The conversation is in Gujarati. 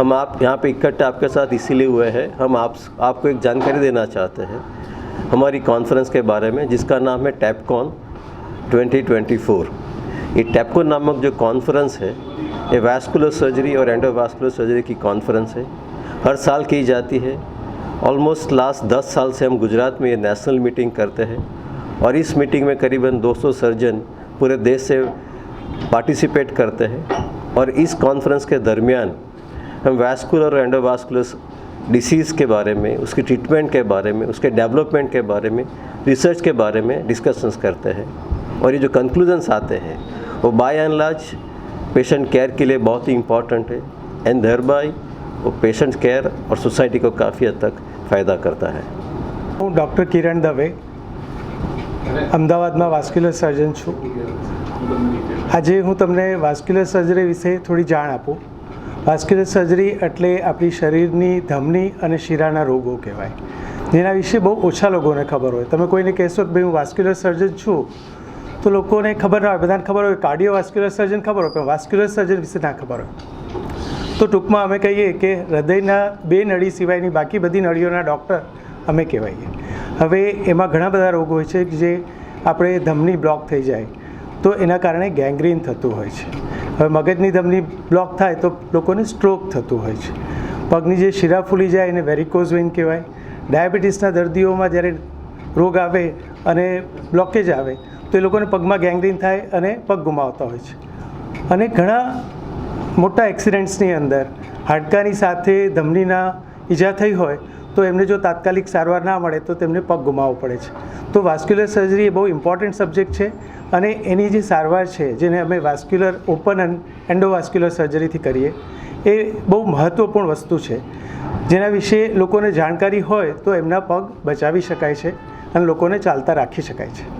हम आप यहाँ पे इकट्ठे आपके साथ इसीलिए हुए हैं, हम आप, आपको एक जानकारी देना चाहते हैं हमारी कॉन्फ्रेंस के बारे में, जिसका नाम है टैपकॉन 2024 ये टैपकॉन नामक जो कॉन्फ्रेंस है, ये वैस्कुलर सर्जरी और एंडोवास्कुलर सर्जरी की कॉन्फ्रेंस है। हर साल की जाती है। ऑलमोस्ट लास्ट 10 साल से हम गुजरात में ये नेशनल मीटिंग करते हैं और इस मीटिंग में करीबन 200 सर्जन पूरे देश से पार्टिसिपेट करते हैं और इस कॉन्फ्रेंस के दरमियान हम वैस्कुलर और एंडोवास्कुलर डिसीज़ के बारे में उसकी ट्रीटमेंट के बारे में उसके डेवलपमेंट के बारे में रिसर्च के बारे में डिस्कशंस करते हैं और ये जो कंक्लूजन्स आते हैं वो by and large patient care के लिए बहुत ही इम्पॉर्टेंट है एंड देर बाय वो पेशेंट केयर और सोसाइटी को काफ़ी हद तक फ़ायदा करता है હું ડૉક્ટર કિરણ દવે અમદાવાદમાં વાસ્ક્યુલર સર્જન છું આજે હું તમને વાસ્ક્યુલર સર્જરી વિશે થોડી જાણ આપું વાસ્ક્યુલર સર્જરી એટલે આપણી શરીરની ધમની અને શીરાના રોગો કહેવાય. જેના વિશે બહુ ઓછા લોકોને ખબર હોય. તમે કોઈને કહેશો કે ભાઈ હું વાસ્ક્યુલર સર્જન છું, તો લોકોને ખબર ના હોય. બધાને ખબર હોય કાર્ડિયો વાસ્ક્યુલર સર્જન ખબર હોય, પણ વાસ્ક્યુલર સર્જન વિશે ના ખબર હોય. તો ટૂંકમાં અમે કહીએ કે હૃદયના બે નળી સિવાયની બાકી બધી નળીઓના ડૉક્ટર અમે કહેવાઈએ. હવે એમાં ઘણા બધા રોગો હોય છે જે આપણે ધમની બ્લોક થઈ જાય. તો એના કારણે ગેંગ્રીન થતું હોય છે. હવે મગજની ધમની બ્લોક થાય તો લોકોને સ્ટ્રોક થતું હોય છે. પગની જે શીરા ફૂલી જાય એને વેરિકોઝ વેઇન કહેવાય. ડાયાબિટીસના દર્દીઓમાં જ્યારે રોગ આવે અને બ્લોકેજ આવે, તો એ લોકોને પગમાં ગેંગ્રીન થાય અને પગ ગુમાવતા હોય છે. અને ઘણા મોટા એક્સિડન્ટ્સની અંદર હાડકાની સાથે ધમનીના ઈજા થઈ હોય તો એમને જો તાત્કાલિક સારવાર ના મળે તો તેમને પગ ગુમાવવો પડે છે. તો વાસ્ક્યુલર સર્જરી એ બહુ ઇમ્પોર્ટન્ટ સબ્જેક્ટ છે અને એની જે સારવાર છે, જેને અમે વાસ્ક્યુલર ઓપન એન્ડ એન્ડોવાસ્ક્યુલર સર્જરીથી કરીએ, એ બહુ મહત્ત્વપૂર્ણ વસ્તુ છે. જેના વિશે લોકોને જાણકારી હોય તો એમના પગ બચાવી શકાય છે અને લોકોને ચાલતા રાખી શકાય છે.